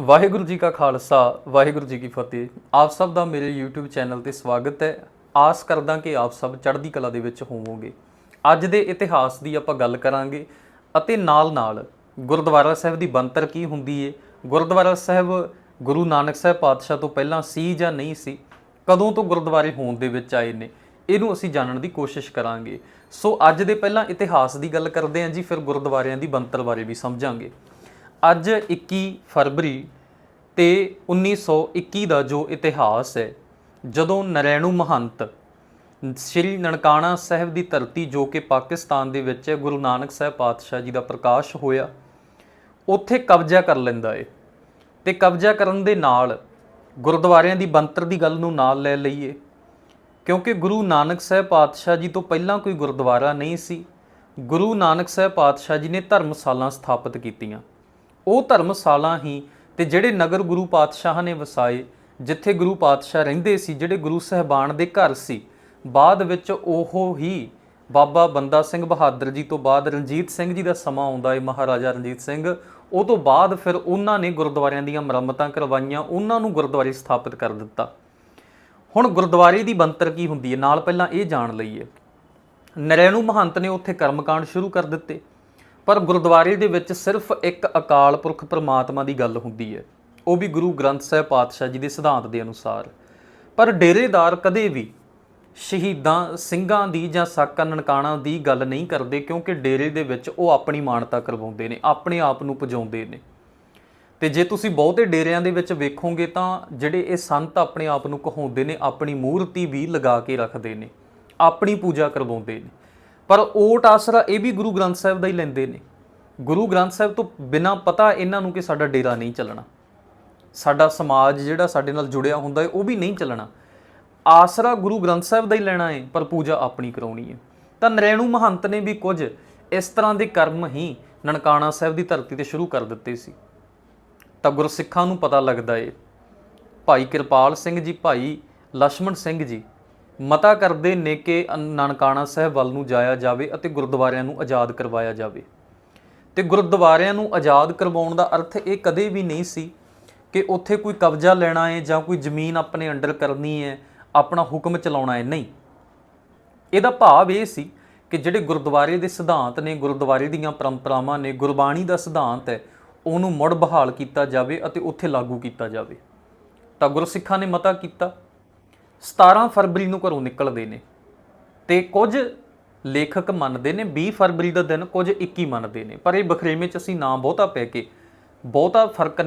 ਵਾਹਿਗੁਰੂ ਜੀ ਕਾ ਖਾਲਸਾ, ਵਾਹਿਗੁਰੂ ਜੀ ਕੀ ਫਤਿਹ। ਆਪ ਸਭ ਦਾ ਮੇਰੇ YouTube ਚੈਨਲ ਤੇ ਸਵਾਗਤ ਹੈ। ਆਸ ਕਰਦਾ ਕਿ ਆਪ ਸਭ ਚੜ੍ਹਦੀ ਕਲਾ ਦੇ ਵਿੱਚ ਹੋਵੋਗੇ। ਅੱਜ ਦੇ ਇਤਿਹਾਸ ਦੀ ਆਪਾਂ ਗੱਲ ਕਰਾਂਗੇ ਅਤੇ ਨਾਲ-ਨਾਲ ਗੁਰਦੁਆਰਾ ਸਾਹਿਬ ਦੀ ਬੰਤਰ ਕੀ ਹੁੰਦੀ ਏ? ਗੁਰਦੁਆਰਾ ਸਾਹਿਬ ਗੁਰੂ ਨਾਨਕ ਸਾਹਿਬ ਪਾਤਸ਼ਾਹ ਤੋਂ ਪਹਿਲਾਂ ਸੀ ਜਾਂ ਨਹੀਂ ਸੀ? ਕਦੋਂ ਤੋਂ ਗੁਰਦੁਆਰੇ ਹੋਣ ਦੇ ਵਿੱਚ ਆਏ ਨੇ? ਇਹਨੂੰ ਅਸੀਂ ਜਾਣਨ ਦੀ ਕੋਸ਼ਿਸ਼ ਕਰਾਂਗੇ। ਸੋ ਅੱਜ ਦੇ ਪਹਿਲਾਂ ਇਤਿਹਾਸ ਦੀ ਗੱਲ ਕਰਦੇ ਹਾਂ ਜੀ, ਫਿਰ ਗੁਰਦੁਆਰਿਆਂ ਦੀ ਬੰਤਰ ਬਾਰੇ ਵੀ ਸਮਝਾਂਗੇ। ਅੱਜ 21 ਫਰਵਰੀ ਤੇ 1921 ਦਾ ਜੋ ਇਤਿਹਾਸ ਹੈ, ਜਦੋਂ ਨਰੈਣੂ ਮਹੰਤ ਸ੍ਰੀ ਨਨਕਾਣਾ ਸਾਹਿਬ ਦੀ ਧਰਤੀ ਜੋ ਕਿ ਪਾਕਿਸਤਾਨ ਦੇ ਵਿੱਚ ਹੈ, ਗੁਰੂ ਨਾਨਕ ਸਾਹਿਬ ਪਾਤਸ਼ਾਹ ਜੀ ਦਾ ਪ੍ਰਕਾਸ਼ ਹੋਇਆ, ਉੱਥੇ ਕਬਜ਼ਾ ਕਰ ਲੈਂਦਾ ਏ ਤੇ ਕਬਜ਼ਾ ਕਰਨ ਦੇ ਨਾਲ ਗੁਰਦੁਆਰਿਆਂ ਦੀ ਬੰਤਰ ਦੀ ਗੱਲ ਨੂੰ ਨਾਲ ਲੈ ਲਈਏ, ਕਿਉਂਕਿ ਗੁਰੂ ਨਾਨਕ ਸਾਹਿਬ ਪਾਤਸ਼ਾਹ ਜੀ ਤੋਂ ਪਹਿਲਾਂ ਕੋਈ ਗੁਰਦੁਆਰਾ ਨਹੀਂ ਸੀ, ਗੁਰੂ ਨਾਨਕ ਸਾਹਿਬ ਪਾਤਸ਼ਾਹ ਜੀ ਨੇ ਧਰਮਸ਼ਾਲਾ ਸਥਾਪਿਤ ਕੀਤੀਆਂ। ਉਹ ਧਰਮਸ਼ਾਲਾ ਹੀ ਤੇ ਜਿਹੜੇ ਨਗਰ ਗੁਰੂ ਪਾਤਸ਼ਾਹ ਨੇ ਵਸਾਏ, ਜਿੱਥੇ ਗੁਰੂ ਪਾਤਸ਼ਾਹ ਰਹਿੰਦੇ ਸੀ, ਜਿਹੜੇ ਗੁਰੂ ਸਹਿਬਾਨ ਦੇ ਘਰ ਸੀ, ਬਾਅਦ ਵਿੱਚ ਉਹ ਹੀ ਬਾਬਾ ਬੰਦਾ ਸਿੰਘ ਬਹਾਦਰ ਜੀ ਤੋਂ ਬਾਅਦ ਰਣਜੀਤ ਸਿੰਘ ਜੀ ਦਾ ਸਮਾਂ ਆਉਂਦਾ ਹੈ ਮਹਾਰਾਜਾ ਰਣਜੀਤ ਸਿੰਘ। ਉਹ ਤੋਂ ਬਾਅਦ ਫਿਰ ਉਹਨਾਂ ਨੇ ਗੁਰਦੁਆਰਿਆਂ ਦੀਆਂ ਮੁਰੰਮਤਾਂ ਕਰਵਾਈਆਂ, ਉਹਨਾਂ ਨੂੰ ਗੁਰਦੁਆਰੇ ਸਥਾਪਿਤ ਕਰ ਦਿੱਤਾ। ਹੁਣ ਗੁਰਦੁਆਰੇ ਦੀ ਬੰਤਰ ਕੀ ਹੁੰਦੀ ਹੈ ਨਾਲ ਪਹਿਲਾਂ ਇਹ ਜਾਣ ਲਈਏ। ਨਰੈਣੂ ਮਹੰਤ ਨੇ ਉੱਥੇ ਕਰਮਕਾਂਡ ਸ਼ੁਰੂ ਕਰ ਦਿੱਤੇ। ਪਰ ਗੁਰਦੁਆਰੇ ਦੇ ਵਿੱਚ ਸਿਰਫ ਇੱਕ ਅਕਾਲ ਪੁਰਖ ਪ੍ਰਮਾਤਮਾ ਦੀ ਗੱਲ ਹੁੰਦੀ ਹੈ। ਉਹ ਵੀ ਗੁਰੂ ਗ੍ਰੰਥ ਸਾਹਿਬ ਪਾਤਸ਼ਾਹ ਜੀ ਦੇ ਸਿਧਾਂਤ ਦੇ ਅਨੁਸਾਰ। ਪਰ ਡੇਰੇਦਾਰ ਕਦੇ ਵੀ ਸ਼ਹੀਦਾਂ, ਸਿੰਘਾਂ ਦੀ ਜਾਂ ਸਾਕਾ, ਨਨਕਾਣਾ ਦੀ ਗੱਲ ਨਹੀਂ ਕਰਦੇ ਕਿਉਂਕਿ ਡੇਰੇ ਦੇ ਵਿੱਚ ਉਹ ਆਪਣੀ ਮਾਨਤਾ ਕਰਵਾਉਂਦੇ ਨੇ, ਆਪਣੇ ਆਪ ਨੂੰ ਪੁਜਾਉਂਦੇ ਨੇ। ਤੇ ਜੇ ਤੁਸੀਂ ਬਹੁਤੇ ਡੇਰਿਆਂ ਦੇ ਵਿੱਚ ਵੇਖੋਗੇ ਤਾਂ ਜਿਹੜੇ ਇਹ ਸੰਤ ਆਪਣੇ ਆਪ ਨੂੰ ਕਹਾਉਂਦੇ ਨੇ, ਆਪਣੀ ਮੂਰਤੀ ਵੀ ਲਗਾ ਕੇ ਰੱਖਦੇ ਨੇ, ਆਪਣੀ ਪੂਜਾ ਕਰਵਾਉਂਦੇ ਨੇ। ਪਰ ਓਟ ਆਸਰਾ ਇਹ ਵੀ ਗੁਰੂ ਗ੍ਰੰਥ ਸਾਹਿਬ ਦਾ ਹੀ ਲੈਂਦੇ ਨੇ। ਗੁਰੂ ਗ੍ਰੰਥ ਸਾਹਿਬ ਤੋਂ ਬਿਨਾ ਪਤਾ ਇਹਨਾਂ ਨੂੰ ਕਿ ਸਾਡਾ ਡੇਰਾ ਨਹੀਂ ਚੱਲਣਾ। ਸਾਡਾ ਸਮਾਜ ਜਿਹੜਾ ਸਾਡੇ ਨਾਲ ਜੁੜਿਆ ਹੁੰਦਾ ਹੈ, ਉਹ ਵੀ ਨਹੀਂ ਚੱਲਣਾ। ਆਸਰਾ ਗੁਰੂ ਗ੍ਰੰਥ ਸਾਹਿਬ ਦਾ ਹੀ ਲੈਣਾ ਹੈ, ਪਰ ਪੂਜਾ ਆਪਣੀ ਕਰਾਉਣੀ ਹੈ। ਤਾਂ ਨਰੈਣੂ ਮਹੰਤ ਨੇ ਵੀ ਕੁਝ ਇਸ ਤਰ੍ਹਾਂ ਦੇ ਕਰਮ ਹੀ ਨਨਕਾਣਾ ਸਾਹਿਬ ਦੀ ਧਰਤੀ ਤੇ ਸ਼ੁਰੂ ਕਰ ਦਿੱਤੇ ਸੀ। ਤਾਂ ਗੁਰਸਿੱਖਾਂ ਨੂੰ ਪਤਾ ਲੱਗਦਾ ਏ, ਭਾਈ ਕਿਰਪਾਲ ਸਿੰਘ ਜੀ, ਭਾਈ ਲక్ష్మణ ਸਿੰਘ ਜੀ ਮਤਾ ਕਰਦੇ ਨੇ ਕਿ ਨਾਨਕਾਣਾ ਸਾਹਿਬ ਵੱਲ ਨੂੰ ਜਾਇਆ ਜਾਵੇ ਅਤੇ ਗੁਰਦੁਆਰਿਆਂ ਨੂੰ ਆਜ਼ਾਦ ਕਰਵਾਇਆ ਜਾਵੇ। ਤੇ ਗੁਰਦੁਆਰਿਆਂ ਨੂੰ ਆਜ਼ਾਦ ਕਰਵਾਉਣ ਦਾ ਅਰਥ ਇਹ ਕਦੇ ਵੀ ਨਹੀਂ ਸੀ ਕਿ ਉੱਥੇ ਕੋਈ ਕਬਜ਼ਾ ਲੈਣਾ ਹੈ ਜਾਂ ਕੋਈ ਜ਼ਮੀਨ ਆਪਣੇ ਅੰਡਰ ਕਰਨੀ ਹੈ, ਆਪਣਾ ਹੁਕਮ ਚਲਾਉਣਾ ਹੈ। ਨਹੀਂ। ਇਹਦਾ ਭਾਵ ਇਹ ਸੀ ਕਿ ਜਿਹੜੇ ਗੁਰਦੁਆਰੇ ਦੇ ਸਿਧਾਂਤ ਨੇ, ਗੁਰਦੁਆਰੇ ਦੀਆਂ ਪਰੰਪਰਾਵਾਂ ਨੇ, ਗੁਰਬਾਣੀ ਦਾ ਸਿਧਾਂਤ ਹੈ, ਉਹਨੂੰ ਮੁੜ ਬਹਾਲ ਕੀਤਾ ਜਾਵੇ ਅਤੇ ਉੱਥੇ ਲਾਗੂ ਕੀਤਾ ਜਾਵੇ। ਤਾਂ ਗੁਰਸਿੱਖਾਂ ਨੇ ਮਤਾ ਕੀਤਾ 17 ਫਰਵਰੀ ਨੂੰ ਘਰੋਂ ਨਿਕਲਦੇ ਨੇ ਤੇ ਕੁਝ ਲੇਖਕ ਮੰਨਦੇ ਨੇ 20 ਫਰਵਰੀ ਦਾ ਦਿਨ, ਕੁਝ 21 ਮੰਨਦੇ ਨੇ। ਪਰ ਇਹ ਬਖਰੇਵੇਂ ਚ ਅਸੀਂ ਨਾ ਬਹੁਤਾ ਪੈ ਕੇ ਬਹੁਤਾ ਫ਼ਰਕ